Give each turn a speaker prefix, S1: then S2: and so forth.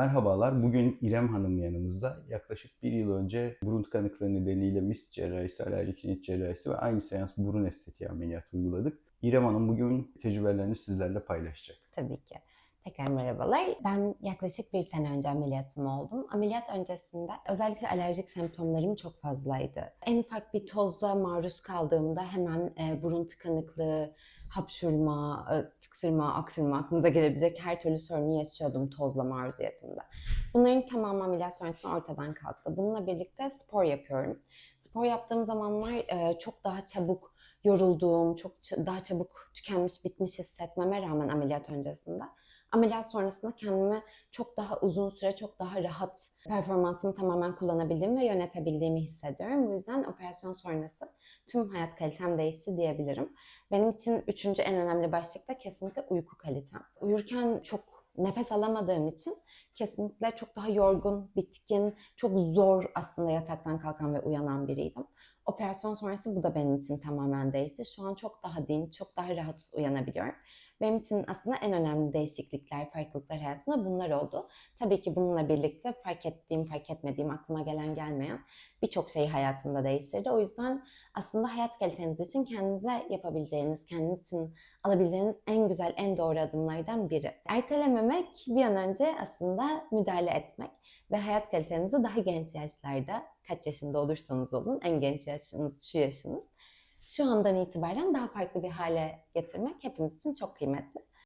S1: Merhabalar, bugün İrem Hanım yanımızda. Yaklaşık bir yıl önce burun tıkanıklığı nedeniyle mist cerrahisi, alerjik rinit cerrahisi ve aynı seans burun estetiği ameliyatı uyguladık. İrem Hanım bugün tecrübelerini sizlerle paylaşacak.
S2: Tabii ki. Tekrar merhabalar. Ben yaklaşık bir sene önce ameliyatım oldum. Ameliyat öncesinde özellikle alerjik semptomlarım çok fazlaydı. En ufak bir toza maruz kaldığımda hemen e, burun tıkanıklığı, hapşurma, e, tıksırma, aksırma aklınıza gelebilecek her türlü sorunu yaşıyordum tozla maruziyatımda. Bunların tamamı ameliyat sonrasında ortadan kalktı. Bununla birlikte spor yapıyorum. Spor yaptığım zamanlar e, çok daha çabuk yorulduğum, çok daha çabuk tükenmiş, bitmiş hissetmeme rağmen ameliyat öncesinde ameliyat sonrasında kendimi çok daha uzun süre, çok daha rahat performansımı tamamen kullanabildiğimi ve yönetebildiğimi hissediyorum. Bu yüzden operasyon sonrası tüm hayat kalitem değişti diyebilirim. Benim için üçüncü en önemli başlık da kesinlikle uyku kalitem. Uyurken çok nefes alamadığım için kesinlikle çok daha yorgun, bitkin, çok zor aslında yataktan kalkan ve uyanan biriydim. Operasyon sonrası bu da benim için tamamen değişti. Şu an çok daha din, çok daha rahat uyanabiliyorum. Benim için aslında en önemli değişiklikler, farklılıklar hayatımda bunlar oldu. Tabii ki bununla birlikte fark ettiğim, fark etmediğim, aklıma gelen gelmeyen birçok şeyi hayatımda değiştirdi. O yüzden aslında hayat kaliteniz için kendinize yapabileceğiniz, kendiniz için alabileceğiniz en güzel, en doğru adımlardan biri. Ertelememek, bir an önce aslında müdahale etmek ve hayat kalitenizi daha genç yaşlarda, kaç yaşında olursanız olun, en genç yaşınız şu yaşınız, şu andan itibaren daha farklı bir hale getirmek hepimiz için çok kıymetli.